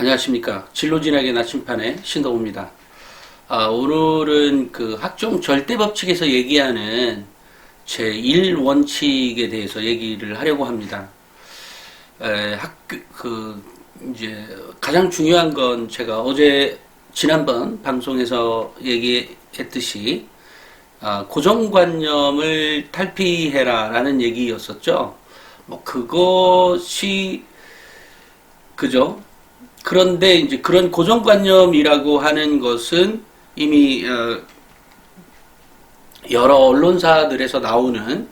안녕하십니까. 진로진학의 나침판의 신동우입니다. 아, 오늘은 그 학종 절대법칙에서 얘기하는 제 1원칙에 대해서 얘기를 하려고 합니다. 에, 학교, 그, 이제 가장 중요한 건 제가 어제 지난번 방송에서 얘기했듯이 아, 고정관념을 탈피해라 라는 얘기였었죠. 뭐 그것이 그죠? 그런데 이제 그런 고정관념이라고 하는 것은 이미 어, 여러 언론사들에서 나오는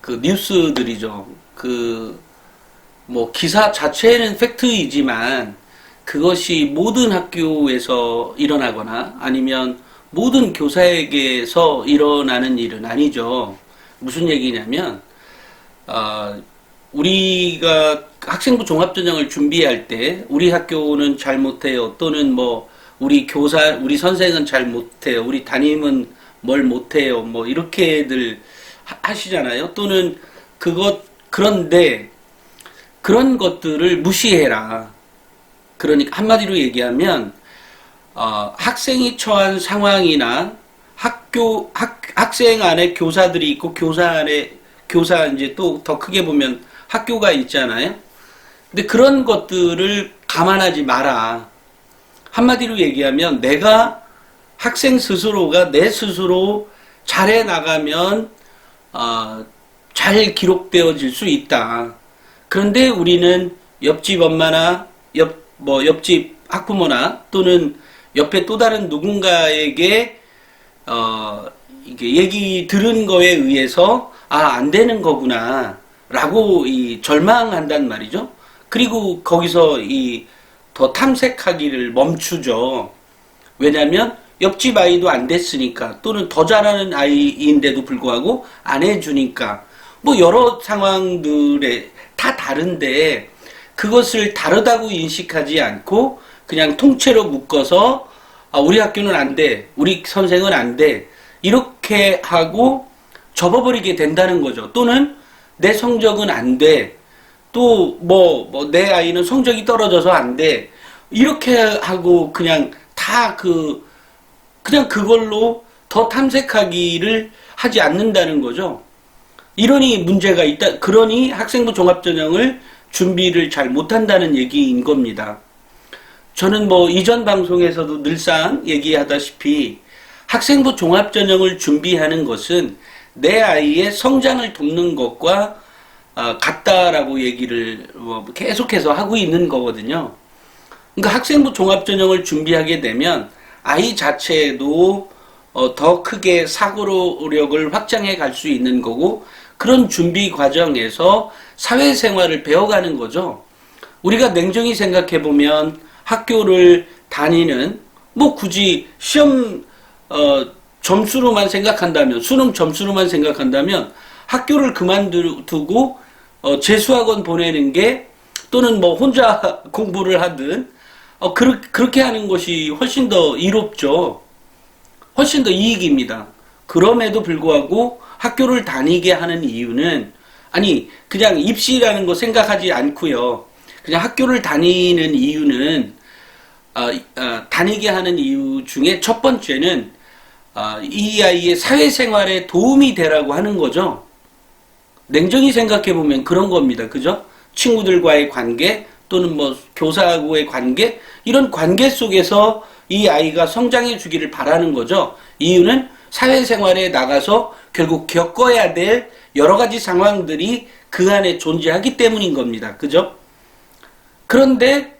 그 뉴스들이죠. 그 뭐 기사 자체는 팩트이지만 그것이 모든 학교에서 일어나거나 아니면 모든 교사에게서 일어나는 일은 아니죠. 무슨 얘기냐면 어, 우리가 학생부 종합전형을 준비할 때 우리 학교는 잘 못해요. 또는 뭐 우리 교사 우리 선생은 잘 못해요. 우리 담임은 뭘 못해요. 뭐 이렇게들 하- 하시잖아요. 또는 그것 그런데 그런 것들을 무시해라. 그러니까 한마디로 얘기하면 어, 학생이 처한 상황이나 학교 학, 학생 안에 교사들이 있고 교사 안에 교사 이제 또 더 크게 보면 학교가 있잖아요. 근데 그런 것들을 감안하지 마라. 한마디로 얘기하면 내가 학생 스스로가 내 스스로 잘해 나가면 어, 잘 기록되어질 수 있다. 그런데 우리는 옆집 엄마나 옆 뭐 옆집 학부모나 또는 옆에 또 다른 누군가에게 어 이게 얘기 들은 거에 의해서 아 안 되는 거구나 라고 이 절망한단 말이죠. 그리고 거기서 이 더 탐색하기를 멈추죠. 왜냐하면 옆집 아이도 안 됐으니까 또는 더 잘하는 아이인데도 불구하고 안 해주니까 뭐 여러 상황들에 다 다른데 그것을 다르다고 인식하지 않고 그냥 통째로 묶어서 아, 우리 학교는 안 돼, 우리 선생은 안 돼, 이렇게 하고 접어버리게 된다는 거죠. 또는 내 성적은 안 돼, 또 뭐 뭐 내 아이는 성적이 떨어져서 안 돼, 이렇게 하고 그냥 다 그 그냥 그걸로 더 탐색하기를 하지 않는다는 거죠. 이러니 문제가 있다. 그러니 학생부 종합전형을 준비를 잘 못한다는 얘기인 겁니다. 저는 뭐 이전 방송에서도 늘상 얘기하다시피 학생부 종합전형을 준비하는 것은 내 아이의 성장을 돕는 것과 아, 같다라고 얘기를 뭐 계속해서 하고 있는 거거든요. 그러니까 학생부 종합전형을 준비하게 되면 아이 자체도 어, 더 크게 사고력을 확장해 갈 수 있는 거고 그런 준비 과정에서 사회생활을 배워가는 거죠. 우리가 냉정히 생각해 보면 학교를 다니는 뭐 굳이 시험 어, 점수로만 생각한다면 수능 점수로만 생각한다면 학교를 그만두고 어, 재수학원 보내는 게 또는 뭐 혼자 공부를 하든 어, 그르, 그렇게 하는 것이 훨씬 더 이롭죠. 훨씬 더 이익입니다. 그럼에도 불구하고 학교를 다니게 하는 이유는 아니 그냥 입시라는 거 생각하지 않고요. 그냥 학교를 다니는 이유는 어, 어, 다니게 하는 이유 중에 첫 번째는 어, 이 아이의 사회생활에 도움이 되라고 하는 거죠. 냉정히 생각해 보면 그런 겁니다. 그죠? 친구들과의 관계 또는 뭐 교사하고의 관계 이런 관계 속에서 이 아이가 성장해 주기를 바라는 거죠. 이유는 사회생활에 나가서 결국 겪어야 될 여러 가지 상황들이 그 안에 존재하기 때문인 겁니다. 그죠? 그런데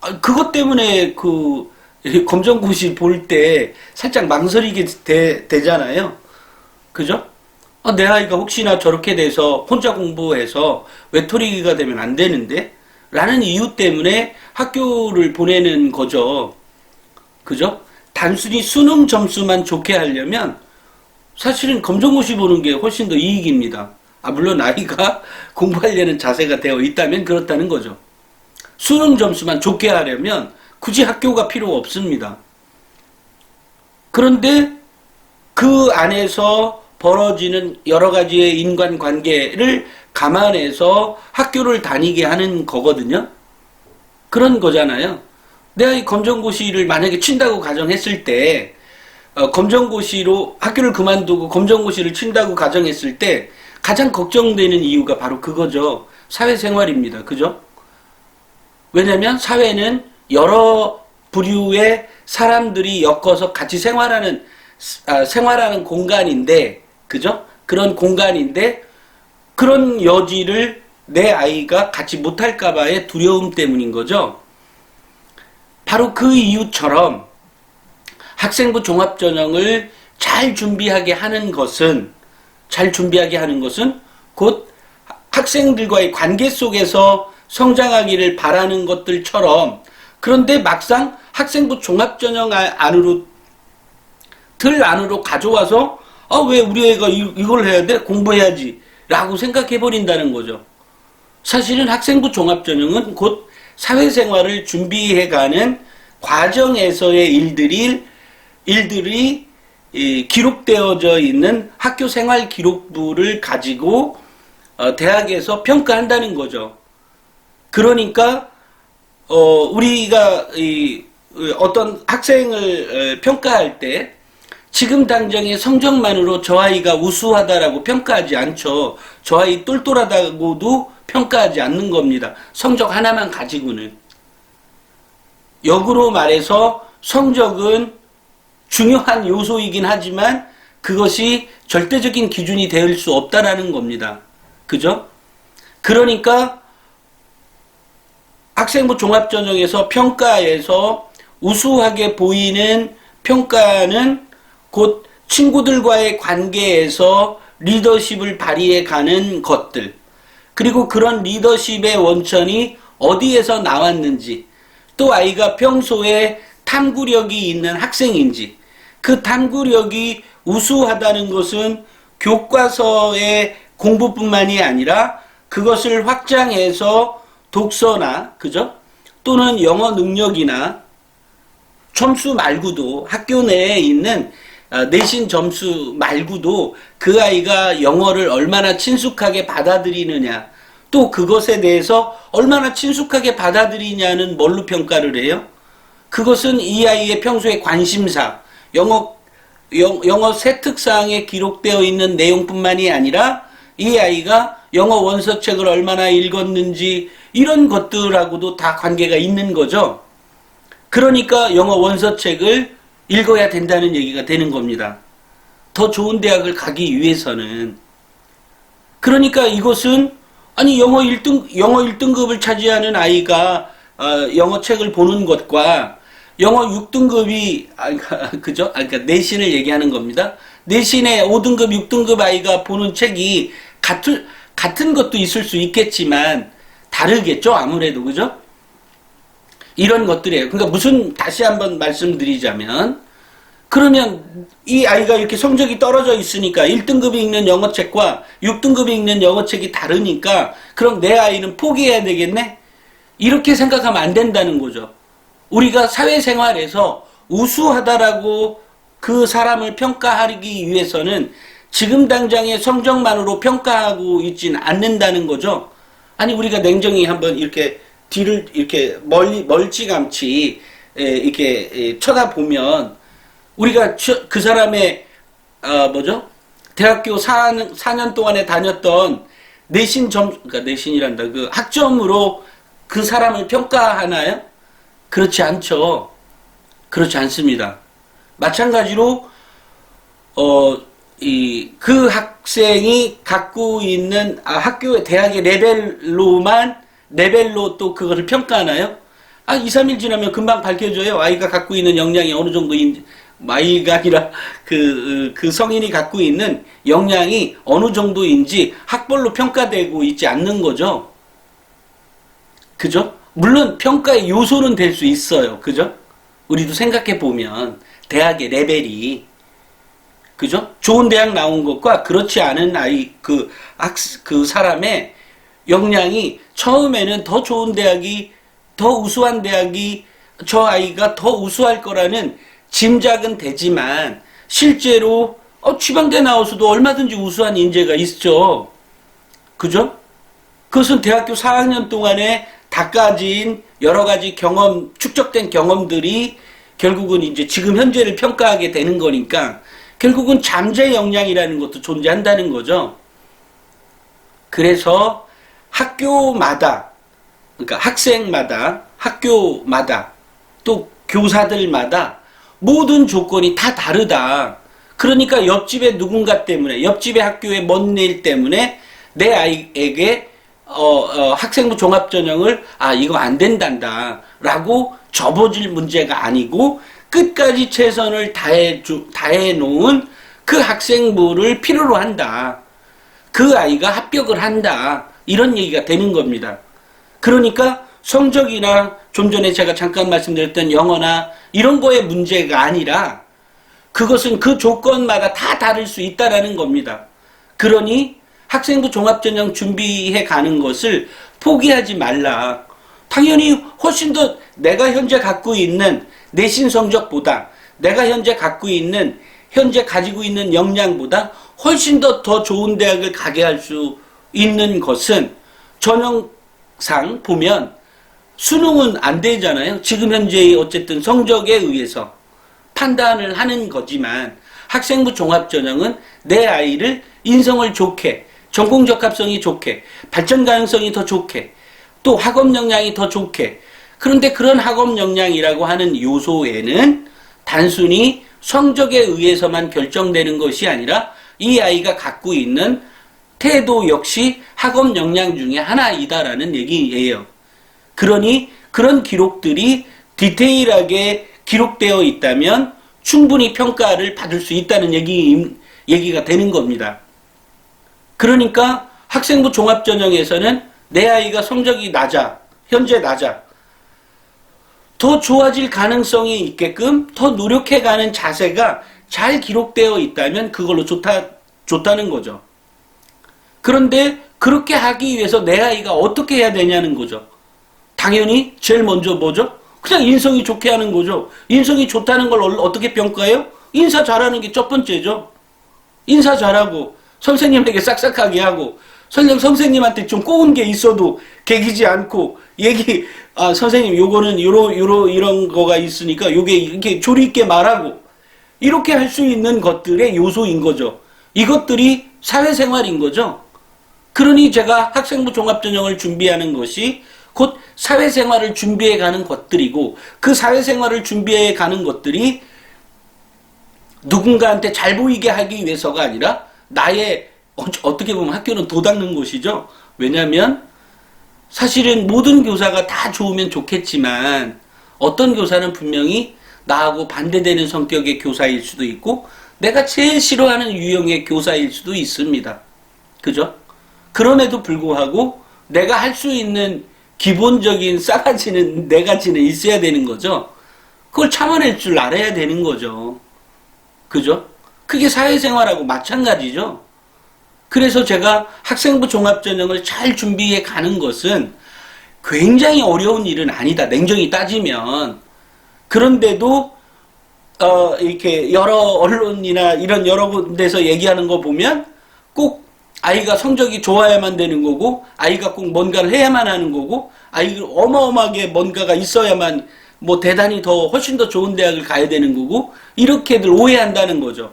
아, 그것 때문에 그 검정고시 볼 때 살짝 망설이게 되, 되잖아요. 그죠? 아, 내 아이가 혹시나 저렇게 돼서 혼자 공부해서 외톨이가 되면 안 되는데? 라는 이유 때문에 학교를 보내는 거죠. 그죠? 단순히 수능 점수만 좋게 하려면 사실은 검정고시 보는 게 훨씬 더 이익입니다. 아, 물론 아이가 공부하려는 자세가 되어 있다면 그렇다는 거죠. 수능 점수만 좋게 하려면 굳이 학교가 필요 없습니다. 그런데 그 안에서 벌어지는 여러 가지의 인간 관계를 감안해서 학교를 다니게 하는 거거든요. 그런 거잖아요. 내가 이 검정고시를 만약에 친다고 가정했을 때, 어, 검정고시로 학교를 그만두고 검정고시를 친다고 가정했을 때 가장 걱정되는 이유가 바로 그거죠. 사회생활입니다. 그죠? 왜냐면 사회는 여러 부류의 사람들이 엮어서 같이 생활하는 아, 생활하는 공간인데 그죠? 그런 공간인데 그런 여지를 내 아이가 같이 못할까 봐의 두려움 때문인 거죠. 바로 그 이유처럼 학생부 종합전형을 잘 준비하게 하는 것은 잘 준비하게 하는 것은 곧 학생들과의 관계 속에서 성장하기를 바라는 것들처럼 그런데 막상 학생부 종합전형 아- 안으로 틀 안으로 가져와서 아 왜 우리 애가 이, 이걸 해야 돼 공부해야지 라고 생각해 버린다는 거죠. 사실은 학생부 종합전형은 곧 사회생활을 준비해가는 과정에서의 일들이 일들이 이, 기록되어져 있는 학교 생활 기록부를 가지고 어, 대학에서 평가한다는 거죠. 그러니까 어, 우리가 이, 어, 어떤 학생을 어, 평가할 때 지금 당장의 성적만으로 저 아이가 우수하다라고 평가하지 않죠. 저 아이 똘똘하다고도 평가하지 않는 겁니다. 성적 하나만 가지고는. 역으로 말해서 성적은 중요한 요소이긴 하지만 그것이 절대적인 기준이 될 수 없다라는 겁니다. 그죠? 그러니까 학생부 종합전형에서 평가에서 우수하게 보이는 평가는 곧 친구들과의 관계에서 리더십을 발휘해 가는 것들. 그리고 그런 리더십의 원천이 어디에서 나왔는지, 또 아이가 평소에 탐구력이 있는 학생인지, 그 탐구력이 우수하다는 것은 교과서의 공부뿐만이 아니라 그것을 확장해서 독서나, 그죠? 또는 영어 능력이나 점수 말고도 학교 내에 있는 어, 내신 점수 말고도 그 아이가 영어를 얼마나 친숙하게 받아들이느냐, 또 그것에 대해서 얼마나 친숙하게 받아들이냐는 뭘로 평가를 해요? 그것은 이 아이의 평소의 관심사, 영어, 영, 영어 세특사항에 기록되어 있는 내용뿐만이 아니라 이 아이가 영어 원서책을 얼마나 읽었는지 이런 것들하고도 다 관계가 있는 거죠. 그러니까 영어 원서책을 읽어야 된다는 얘기가 되는 겁니다. 더 좋은 대학을 가기 위해서는. 그러니까 이것은 아니 영어 1등 영어 1등급을 차지하는 아이가 어, 영어 책을 보는 것과 영어 6등급이 아 그죠? 아 그러니까 내신을 얘기하는 겁니다. 내신의 5등급, 6등급 아이가 보는 책이 같은 같은 것도 있을 수 있겠지만 다르겠죠, 아무래도 그죠? 이런 것들이에요. 그러니까 무슨 다시 한번 말씀드리자면 그러면 이 아이가 이렇게 성적이 떨어져 있으니까 1등급이 읽는 영어책과 6등급이 읽는 영어책이 다르니까 그럼 내 아이는 포기해야 되겠네? 이렇게 생각하면 안 된다는 거죠. 우리가 사회생활에서 우수하다라고 그 사람을 평가하기 위해서는 지금 당장의 성적만으로 평가하고 있진 않는다는 거죠. 아니 우리가 냉정히 한번 이렇게 뒤를 이렇게 멀리 멀찌감치 에, 이렇게 에, 쳐다보면 우리가 처- 그 사람의 어, 뭐죠? 대학교 4년, 4년 동안에 다녔던 내신 점 그러니까 내신이란다. 그 학점으로 그 사람을 평가하나요? 그렇지 않죠. 그렇지 않습니다. 마찬가지로 어, 이, 그 학생이 갖고 있는, 아, 학교, 대학의 레벨로만, 레벨로 또 그거를 평가하나요? 아, 2, 3일 지나면 금방 밝혀져요. 아이가 갖고 있는 역량이 어느 정도인지, 아이가 아니라 그, 그 성인이 갖고 있는 역량이 어느 정도인지 학벌로 평가되고 있지 않는 거죠. 그죠? 물론 평가의 요소는 될 수 있어요. 그죠? 우리도 생각해 보면 대학의 레벨이 그죠? 좋은 대학 나온 것과 그렇지 않은 아이 그 학 그 사람의 역량이 처음에는 더 좋은 대학이 더 우수한 대학이 저 아이가 더 우수할 거라는 짐작은 되지만 실제로 어, 지방대 나와서도 얼마든지 우수한 인재가 있죠. 그죠? 그것은 대학교 4학년 동안에 닦아진 여러 가지 경험, 축적된 경험들이 결국은 이제 지금 현재를 평가하게 되는 거니까 결국은 잠재 역량이라는 것도 존재한다는 거죠. 그래서 학교마다, 그러니까 학생마다, 학교마다, 또 교사들마다 모든 조건이 다 다르다. 그러니까 옆집에 누군가 때문에, 옆집의 학교의 먼 일 때문에 내 아이에게 어, 어, 학생부 종합전형을 아 이거 안 된단다 라고 접어질 문제가 아니고 끝까지 최선을 다해 주, 다해 놓은 그 학생부를 필요로 한다. 그 아이가 합격을 한다. 이런 얘기가 되는 겁니다. 그러니까 성적이나 좀 전에 제가 잠깐 말씀드렸던 영어나 이런 거의 문제가 아니라 그것은 그 조건마다 다 다를 수 있다라는 겁니다. 그러니 학생부 종합전형 준비해 가는 것을 포기하지 말라. 당연히 훨씬 더 내가 현재 갖고 있는 내신 성적보다 내가 현재 갖고 있는 현재 가지고 있는 역량보다 훨씬 더 더 좋은 대학을 가게 할 수 있는 것은 전형상 보면 수능은 안 되잖아요. 지금 현재의 어쨌든 성적에 의해서 판단을 하는 거지만 학생부 종합전형은 내 아이를 인성을 좋게 전공 적합성이 좋게 발전 가능성이 더 좋게 또 학업 역량이 더 좋게 그런데 그런 학업 역량이라고 하는 요소에는 단순히 성적에 의해서만 결정되는 것이 아니라 이 아이가 갖고 있는 태도 역시 학업 역량 중에 하나이다라는 얘기예요. 그러니 그런 기록들이 디테일하게 기록되어 있다면 충분히 평가를 받을 수 있다는 얘기, 얘기가 되는 겁니다. 그러니까 학생부 종합전형에서는 내 아이가 성적이 낮아, 현재 낮아. 더 좋아질 가능성이 있게끔 더 노력해가는 자세가 잘 기록되어 있다면 그걸로 좋다, 좋다는 거죠. 그런데 그렇게 하기 위해서 내 아이가 어떻게 해야 되냐는 거죠. 당연히 제일 먼저 뭐죠? 그냥 인성이 좋게 하는 거죠. 인성이 좋다는 걸 어떻게 평가해요? 인사 잘하는 게 첫 번째죠. 인사 잘하고 선생님에게 싹싹하게 하고 선생 선생님한테 좀 꼬운 게 있어도 개기지 않고 얘기 아 선생님 요거는 요러 요러 이런 거가 있으니까 요게 이렇게 조리 있게 말하고 이렇게 할 수 있는 것들의 요소인 거죠. 이것들이 사회생활인 거죠. 그러니 제가 학생부 종합전형을 준비하는 것이 곧 사회생활을 준비해 가는 것들이고 그 사회생활을 준비해 가는 것들이 누군가한테 잘 보이게 하기 위해서가 아니라 나의 어, 떻게 보면 학교는 도닦는 곳이죠. 왜냐하면 사실은 모든 교사가 다 좋으면 좋겠지만 어떤 교사는 분명히 나하고 반대되는 성격의 교사일 수도 있고 내가 제일 싫어하는 유형의 교사일 수도 있습니다. 그죠? 그럼에도 불구하고 내가 할 수 있는 기본적인 싸가지는 네 가지는 있어야 되는 거죠. 그걸 참아낼 줄 알아야 되는 거죠. 그죠? 그게 사회생활하고 마찬가지죠. 그래서 제가 학생부 종합전형을 잘 준비해 가는 것은 굉장히 어려운 일은 아니다. 냉정히 따지면. 그런데도, 어, 이렇게 여러 언론이나 이런 여러 군데서 얘기하는 거 보면 꼭 아이가 성적이 좋아야만 되는 거고, 아이가 꼭 뭔가를 해야만 하는 거고, 아이가 어마어마하게 뭔가가 있어야만 뭐 대단히 더 훨씬 더 좋은 대학을 가야 되는 거고, 이렇게들 오해한다는 거죠.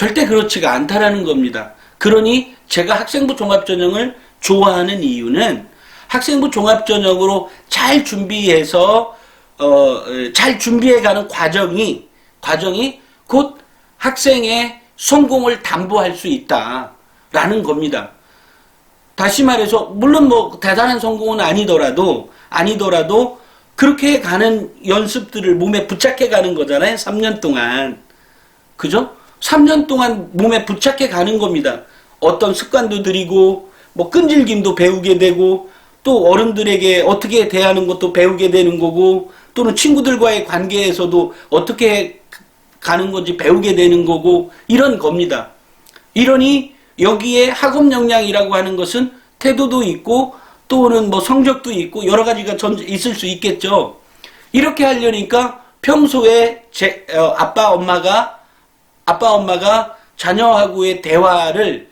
절대 그렇지가 않다라는 겁니다. 그러니 제가 학생부 종합전형을 좋아하는 이유는 학생부 종합전형으로 잘 준비해서 어, 잘 준비해가는 과정이 과정이 곧 학생의 성공을 담보할 수 있다라는 겁니다. 다시 말해서 물론 뭐 대단한 성공은 아니더라도 아니더라도 그렇게 가는 연습들을 몸에 부착해 가는 거잖아요. 3년 동안. 그죠? 3년 동안 몸에 부착해 가는 겁니다. 어떤 습관도 들이고 뭐 끈질김도 배우게 되고 또 어른들에게 어떻게 대하는 것도 배우게 되는 거고 또는 친구들과의 관계에서도 어떻게 가는 건지 배우게 되는 거고 이런 겁니다. 이러니 여기에 학업 역량이라고 하는 것은 태도도 있고 또는 뭐 성적도 있고 여러 가지가 전 있을 수 있겠죠. 이렇게 하려니까 평소에 제 어, 아빠 엄마가 아빠 엄마가 자녀하고의 대화를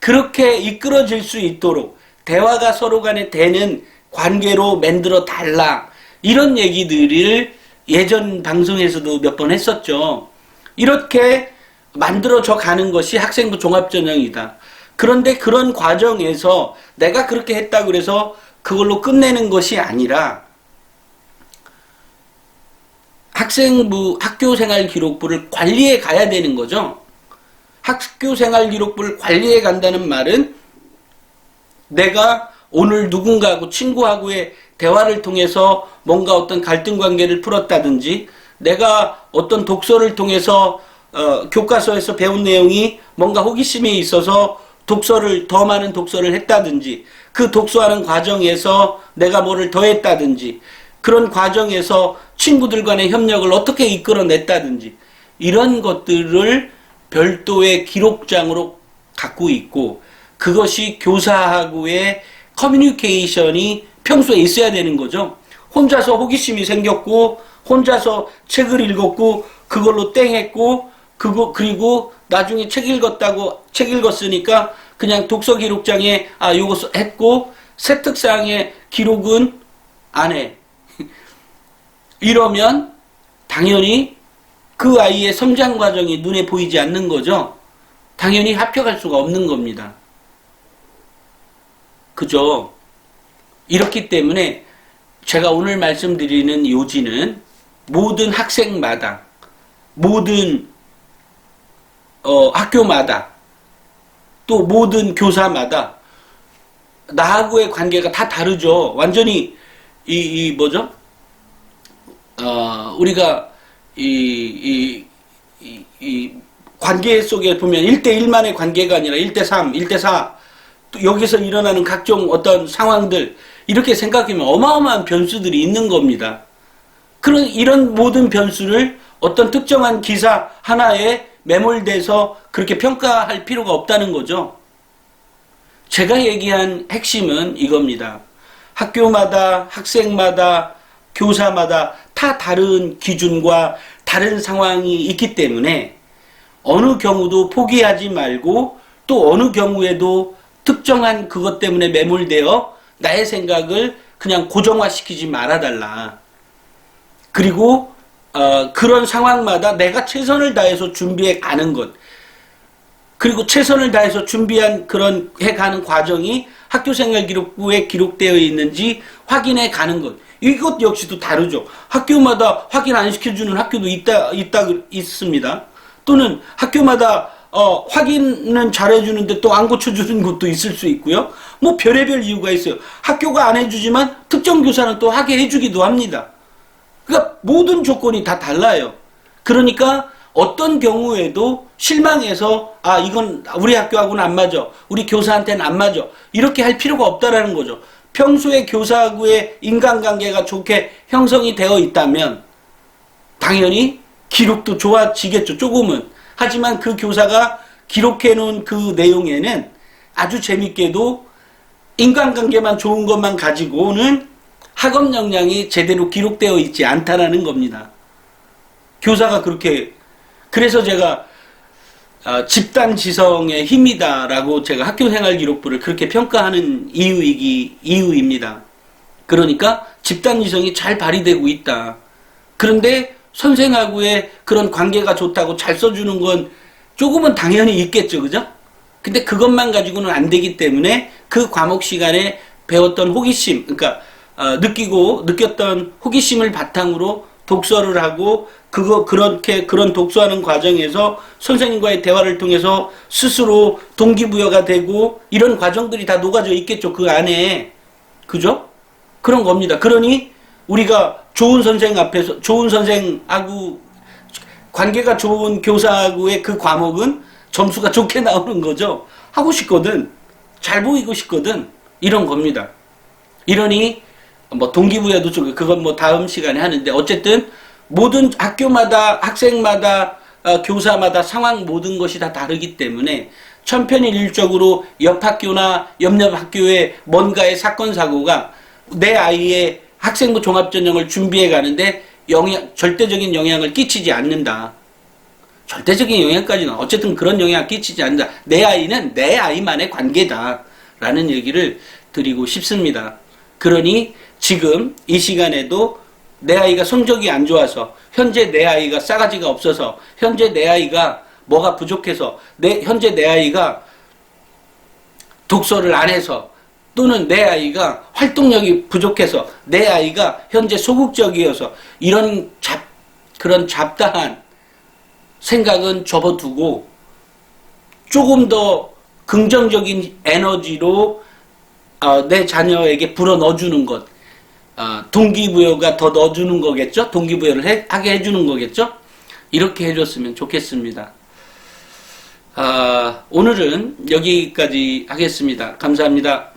그렇게 이끌어질 수 있도록 대화가 서로 간에 되는 관계로 만들어 달라. 이런 얘기들을 예전 방송에서도 몇 번 했었죠. 이렇게 만들어져 가는 것이 학생부 종합전형이다. 그런데 그런 과정에서 내가 그렇게 했다 그래서 그걸로 끝내는 것이 아니라 학생부 학교 생활 기록부를 관리해 가야 되는 거죠. 학교 생활 기록부를 관리해 간다는 말은 내가 오늘 누군가하고 친구하고의 대화를 통해서 뭔가 어떤 갈등 관계를 풀었다든지 내가 어떤 독서를 통해서 어, 교과서에서 배운 내용이 뭔가 호기심이 있어서 독서를 더 많은 독서를 했다든지 그 독서하는 과정에서 내가 뭐를 더 했다든지 그런 과정에서 친구들 간의 협력을 어떻게 이끌어냈다든지 이런 것들을 별도의 기록장으로 갖고 있고 그것이 교사하고의 커뮤니케이션이 평소에 있어야 되는 거죠. 혼자서 호기심이 생겼고 혼자서 책을 읽었고 그걸로 땡했고 그거 그리고 나중에 책 읽었다고 책 읽었으니까 그냥 독서 기록장에 아 요거 했고 세특상의 기록은 안 해. 이러면 당연히 그 아이의 성장 과정이 눈에 보이지 않는 거죠. 당연히 합격할 수가 없는 겁니다. 그죠? 이렇기 때문에 제가 오늘 말씀드리는 요지는 모든 학생마다 모든 어, 학교마다 또 모든 교사마다 나하고의 관계가 다 다르죠. 완전히 이, 이 뭐죠? 어, 우리가 이, 이, 이, 이 관계 속에 보면 1대1만의 관계가 아니라 1대3, 1대4 또 여기서 일어나는 각종 어떤 상황들 이렇게 생각하면 어마어마한 변수들이 있는 겁니다. 그런 이런 모든 변수를 어떤 특정한 기사 하나에 매몰돼서 그렇게 평가할 필요가 없다는 거죠. 제가 얘기한 핵심은 이겁니다. 학교마다 학생마다 교사마다 다 다른 기준과 다른 상황이 있기 때문에 어느 경우도 포기하지 말고 또 어느 경우에도 특정한 그것 때문에 매몰되어 나의 생각을 그냥 고정화시키지 말아달라. 그리고 어, 그런 상황마다 내가 최선을 다해서 준비해 가는 것. 그리고 최선을 다해서 준비한 그런 해 가는 과정이 학교생활 기록부에 기록되어 있는지 확인해 가는 것. 이것 역시도 다르죠. 학교마다 확인 안 시켜주는 학교도 있다, 있다, 있습니다. 또는 학교마다 어, 확인은 잘해주는데 또 안 고쳐주는 곳도 있을 수 있고요. 뭐 별의별 이유가 있어요. 학교가 안 해주지만 특정 교사는 또 하게 해주기도 합니다. 그러니까 모든 조건이 다 달라요. 그러니까 어떤 경우에도 실망해서 아 이건 우리 학교하고는 안 맞아. 우리 교사한테는 안 맞아. 이렇게 할 필요가 없다라는 거죠. 평소에 교사하고의 인간관계가 좋게 형성이 되어 있다면 당연히 기록도 좋아지겠죠. 조금은. 하지만 그 교사가 기록해 놓은 그 내용에는 아주 재밌게도 인간관계만 좋은 것만 가지고는 학업 역량이 제대로 기록되어 있지 않다라는 겁니다. 교사가 그렇게 그래서 제가 어, 집단 지성의 힘이다라고 제가 학교 생활 기록부를 그렇게 평가하는 이유이기 이유입니다. 그러니까 집단 지성이 잘 발휘되고 있다. 그런데 선생하고의 그런 관계가 좋다고 잘 써주는 건 조금은 당연히 있겠죠, 그죠? 근데 그것만 가지고는 안 되기 때문에 그 과목 시간에 배웠던 호기심, 그러니까 어, 느끼고 느꼈던 호기심을 바탕으로 독서를 하고 그거 그렇게 그런 독서하는 과정에서 선생님과의 대화를 통해서 스스로 동기부여가 되고 이런 과정들이 다 녹아져 있겠죠 그 안에 그죠? 그런 겁니다. 그러니 우리가 좋은 선생 앞에서 좋은 선생하고 관계가 좋은 교사하고의 그 과목은 점수가 좋게 나오는 거죠. 하고 싶거든. 잘 보이고 싶거든. 이런 겁니다. 이러니 뭐 동기부여도 좀 그건 뭐 다음 시간에 하는데 어쨌든 모든 학교마다 학생마다 어, 교사마다 상황 모든 것이 다 다르기 때문에 천편일률적으로 옆 학교나 옆옆 학교에 뭔가의 사건 사고가 내 아이의 학생부 종합전형을 준비해 가는데 영향 절대적인 영향을 끼치지 않는다. 절대적인 영향까지는 어쨌든 그런 영향을 끼치지 않는다. 내 아이는 내 아이만의 관계다 라는 얘기를 드리고 싶습니다. 그러니 지금 이 시간에도 내 아이가 성적이 안 좋아서 현재 내 아이가 싸가지가 없어서 현재 내 아이가 뭐가 부족해서 내 현재 내 아이가 독서를 안 해서 또는 내 아이가 활동력이 부족해서 내 아이가 현재 소극적이어서 이런 잡 그런 잡다한 생각은 접어두고 조금 더 긍정적인 에너지로 어, 내 자녀에게 불어 넣어주는 것, 어, 동기부여가 더 넣어주는 거겠죠? 동기부여를 해- 하게 해주는 거겠죠? 이렇게 해줬으면 좋겠습니다. 아, 오늘은 여기까지 하겠습니다. 감사합니다.